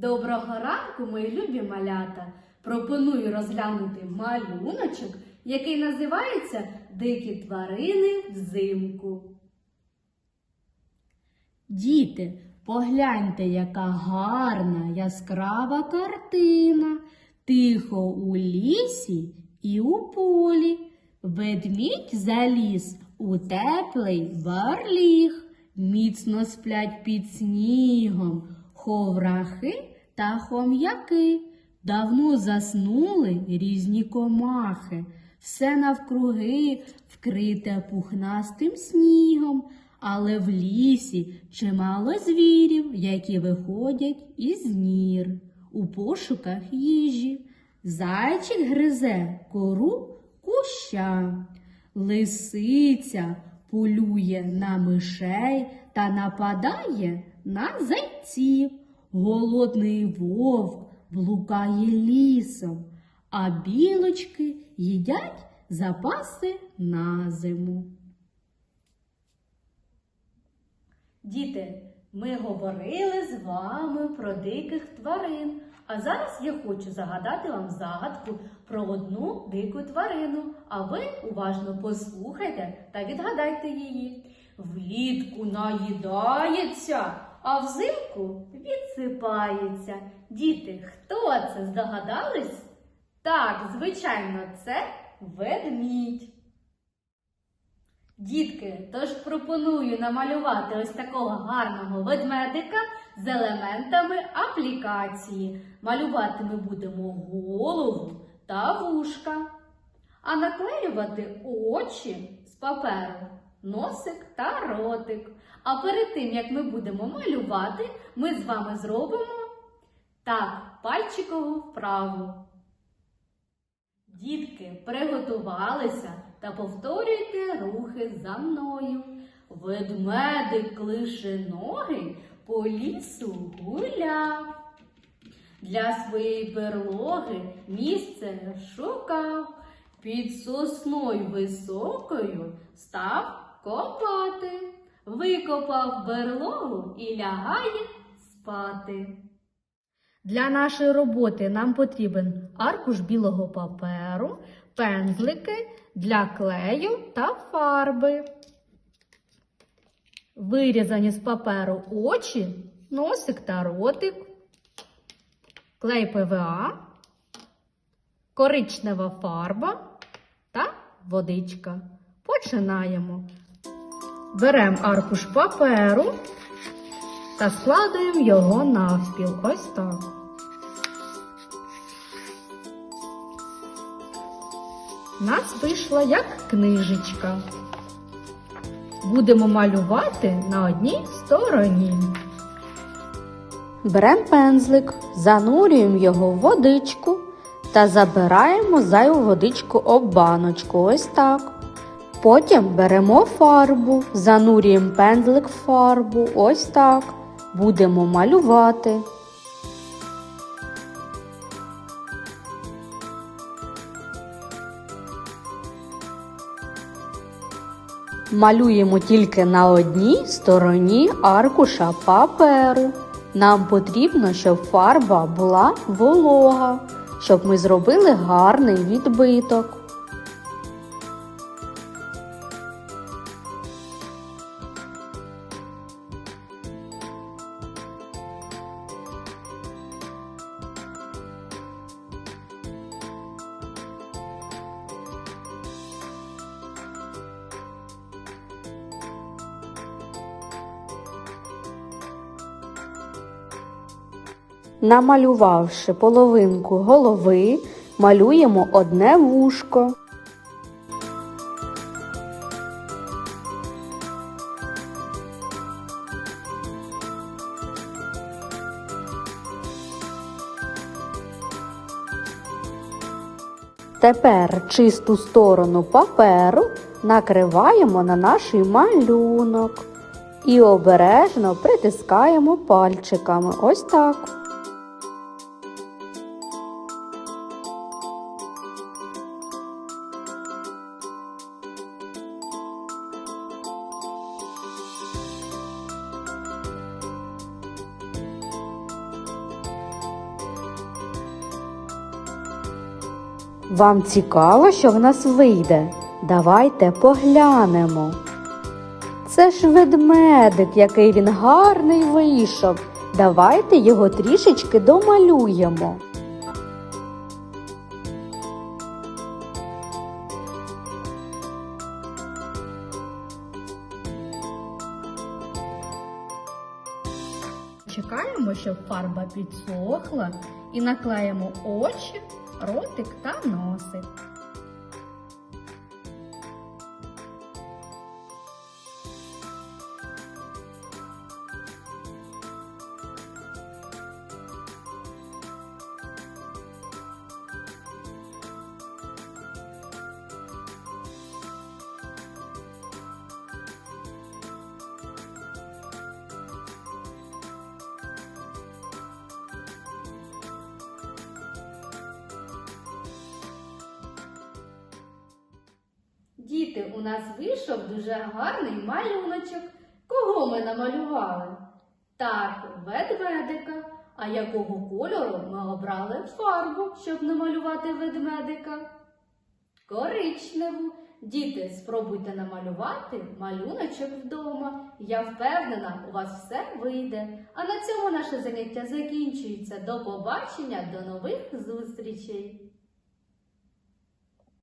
Доброго ранку, мої любі малята! Пропоную розглянути малюночок, який називається Дикі тварини взимку. Діти, погляньте, яка гарна яскрава картина. Тихо у лісі і у полі. Ведмідь заліз у теплий барліг. Міцно сплять під снігом ховрахи та хом'яки. Давно заснули різні комахи. Все навкруги вкрите пухнастим снігом, але в лісі чимало звірів, які виходять із нір у пошуках їжі. Зайчик гризе кору куща, лисиця полює на мишей та нападає на зайців. Голодний вовк блукає лісом, а білочки їдять запаси на зиму. Діти, ми говорили з вами про диких тварин. А зараз я хочу загадати вам загадку про одну дику тварину. А ви уважно послухайте та відгадайте її. Влітку наїдається, а взимку відсипається. Діти, хто це здогадались? Так, звичайно, це ведмідь. Дітки, тож пропоную намалювати ось такого гарного ведмедика з елементами аплікації. Малювати ми будемо голову та вушка, а наклеювати очі з паперу, носик та ротик. А перед тим, як ми будемо малювати, ми з вами зробимо так пальчикову вправу. Дітки, приготувалися та повторюйте рухи за мною. Ведмедик клише ноги по лісу гуляв. Для своєї берлоги місце шукав. Під сосною високою став копати. Викопав берлогу і лягає спати. Для нашої роботи нам потрібен аркуш білого паперу, пензлики для клею та фарби. Вирізані з паперу очі, носик та ротик, клей ПВА, коричнева фарба та водичка. Починаємо. Беремо аркуш паперу та складуємо його навпіл. Ось так. У нас вийшла як книжечка. Будемо малювати на одній стороні. Беремо пензлик, занурюємо його в водичку та забираємо зайву водичку об баночку. Ось так. Потім беремо фарбу, занурюємо пензлик в фарбу. Ось так. Будемо малювати. Малюємо тільки на одній стороні аркуша паперу. Нам потрібно, щоб фарба була волога, щоб ми зробили гарний відбиток. Намалювавши половинку голови, малюємо одне вушко. Тепер чисту сторону паперу накриваємо на наш малюнок і обережно притискаємо пальчиками. Ось так. Вам цікаво, що в нас вийде? Давайте поглянемо. Це ж ведмедик, який він гарний вийшов. Давайте його трішечки домалюємо. Чекаємо, щоб фарба підсохла і наклеїмо очі, ротик та носик. Діти, у нас вийшов дуже гарний малюночок. Кого ми намалювали? Так, ведмедика. А якого кольору ми обрали фарбу, щоб намалювати ведмедика? Коричневу. Діти, спробуйте намалювати малюночок вдома. Я впевнена, у вас все вийде. А на цьому наше заняття закінчується. До побачення, до нових зустрічей!